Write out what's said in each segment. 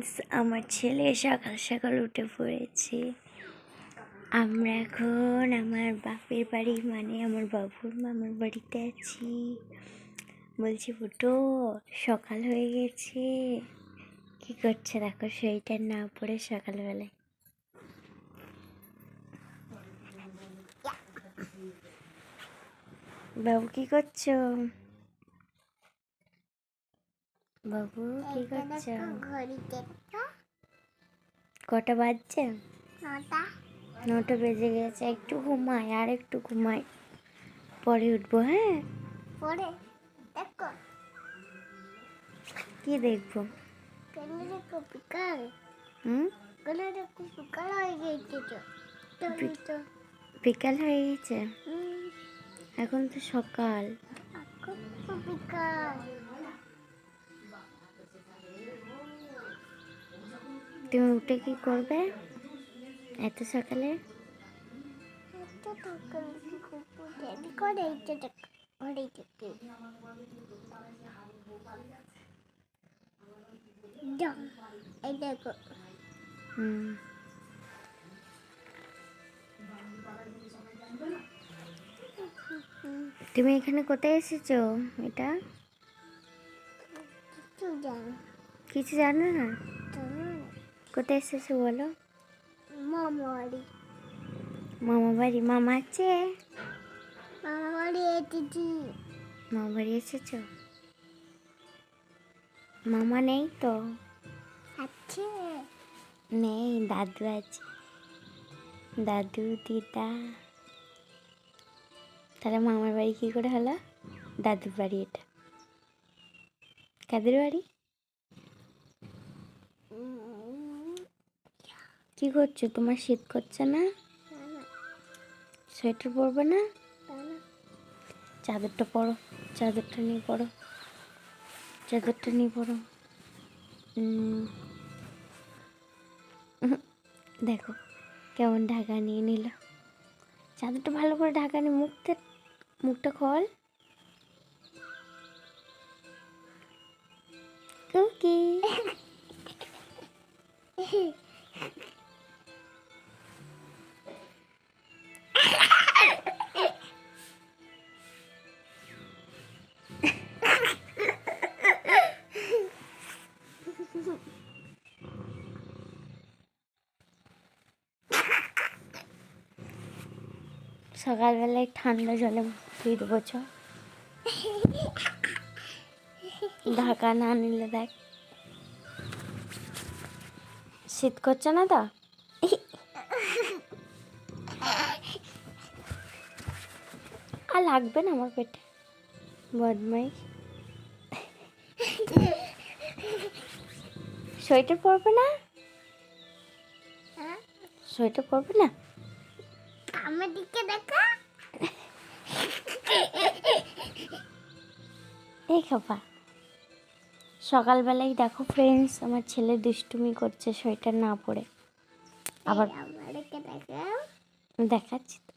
Friends আমার ছেলে সকাল সকাল উঠে পড়েছে। আমরা এখন আমার বাপের বাড়ি মানে আমার বাবুর মামার বাড়িতে আছি। বলছি, ফুটো, সকাল হয়ে গেছে। কি করছে? দেখো, সোয়েটার না পরে সকালবেলায়। বাবু, কি করছ? বাবু কি করছ? কটা বাজছে? নটা। নটা বেজে গেছে একটু ঘুমাই আর একটু ঘুমাই। পরে উঠবো হ্যাঁ? পরে দেখো। কি দেখব? হুম? বিকাল হয়ে গেছে বিকাল হয়ে গেছে? এখন তো সকাল। বিকাল। তুমি উঠে কি করবে? এত সকালে? তুমি এখানে কোথায় এসেছ? এটা? কিছু জানো না? কোথায় এসেছ বলো? মামা বাড়ি। মামা বাড়ি মামা আছে? মামা বাড়ি এসেছি। মামা বাড়ি এসেছ? মামা নেই তো? আছে। নেই দাদু আছে। দাদু দিদা। তাহলে মামার বাড়ি কি করে হলো? দাদুর বাড়ি এটা। কাদের বাড়ি? কি করছ? তোমার শীত করছে না? সোয়েটার পরবে না। চাদরটা পরো চাদরটা নিয়ে পড়ো চাদরটা নিয়ে উহুম, দেখো কেমন ঢাকা নিয়ে নিল। চাদরটা ভালো করে ঢাকা নিয়ে মুখটা মুখটা খোল। কুকি সকালবেলায় ঠান্ডা জলে ধুয়ে দেবো ঢাকা না নিলে দেখ। শীত করছে না তো? আর লাগবে না আমার পেটে? বদমাই সোয়েটার পরবে না? সোয়েটার পরবে না? আমার দিকে দেখা। এই খাপা। সকালবেলায় দেখো ফ্রেন্ডস আমার ছেলে দুষ্টুমি করছে সোয়েটার না পরে। আবার দেখাচ্ছি তো।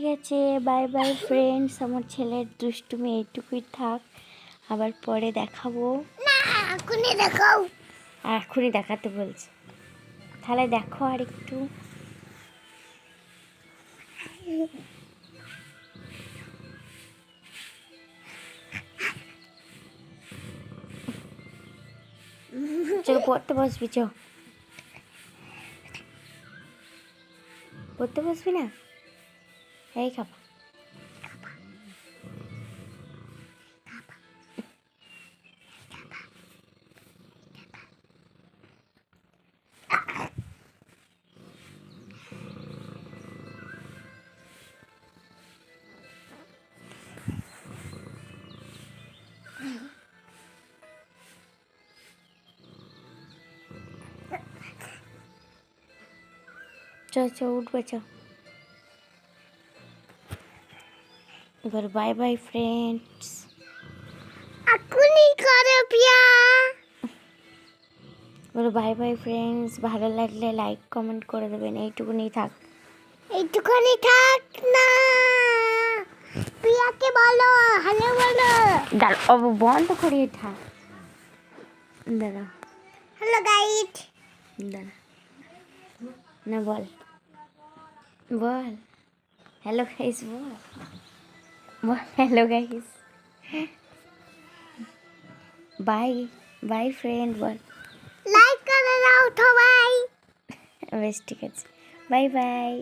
ঠিক আছে বাই বাই ফ্রেন্ডস আমার ছেলের দুষ্টুমি এইটুকুই থাক। আবার পরে দেখাবো। না এখনই দেখাও। আর এখনই দেখাতে বলছে। তাহলে দেখো আর একটু। চলো পড়তে বসবি চ পড়তে বসবি না? এই খাবা চ চ উঠবে চ এবার বাই বাই ফ্রেন্ডস এখনই করো পিয়া বলো বাই বাই ফ্রেন্ডস ভালো লাগলে লাইক কমেন্ট করে দেবেন। এইটুকুনি থাক। একটুখানি থাক না। প্রিয়াকে বলো হ্যালো বলো। দাঁড়া বন্ধ করে থাক। দাঁড়া। হ্যালো গাইড দাঁড়া। না বল। বল। হ্যালো গাইস বল। বল hello guys bye bye friend বল লাইক করে দাও সবাই বেশ ঠিক আছে বাই বাই